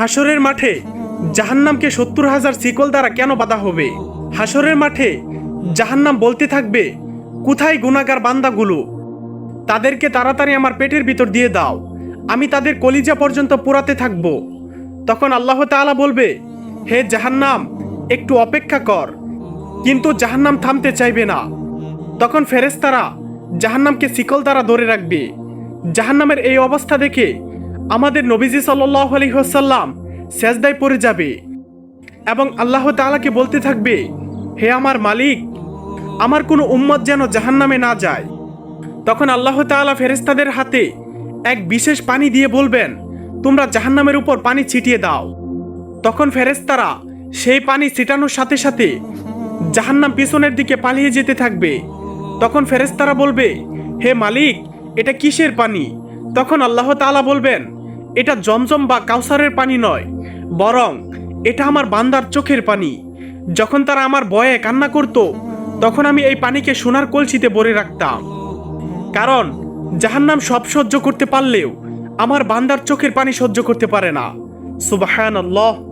হাসরের মাঠে জাহান্নামকে সত্তর হাজার শিকল দ্বারা কেন বাধা হবে? হাসরের মাঠে জাহান্নাম বলতে থাকবে, কোথায় গুণাগার বান্দাগুলো? তাদেরকে তাড়াতাড়ি আমার পেটের ভিতর দিয়ে দাও। আমি তাদের কলিজা পর্যন্ত পোড়াতে থাকব। তখন আল্লাহ তাআলা বলবে, হে জাহান্নাম, একটু অপেক্ষা কর। কিন্তু জাহান্নাম থামতে চাইবে না। তখন ফেরেস্তারা জাহান্নামকে শিকল দ্বারা ধরে রাখবে। জাহান্নামের এই অবস্থা দেখে আমাদের নবীজি সাল্লাহ আলী হাসাল্লাম সেজদায় পড়ে যাবে এবং আল্লাহ তাআলাকে বলতে থাকবে, হে আমার মালিক, আমার কোনো উম্মত যেন জাহান্নামে না যায়। তখন আল্লাহ তাআলা ফেরেশতাদের হাতে এক বিশেষ পানি দিয়ে বলবেন, তোমরা জাহান্নামের উপর পানি ছিটিয়ে দাও। তখন ফেরেশতারা সেই পানি ছিটানোর সাথে সাথে জাহান্নাম পিছনের দিকে পালিয়ে যেতে থাকবে। তখন ফেরেশতারা বলবে, হে মালিক, এটা কিসের পানি? তখন আল্লাহ তাআলা বলবেন এটা জমজম বা কাউসারের পানি নয়, বরং এটা আমার বান্দার চোখের পানি। যখন তারা আমার বয়ে কান্না করত, তখন আমি এই পানিকে সোনার কলসিতে ভরে রাখতাম। কারণ জাহান্নাম সব সহ্য করতে পারলেও আমার বান্দার চোখের পানি সহ্য করতে পারে না। সুবাহান আল্লাহ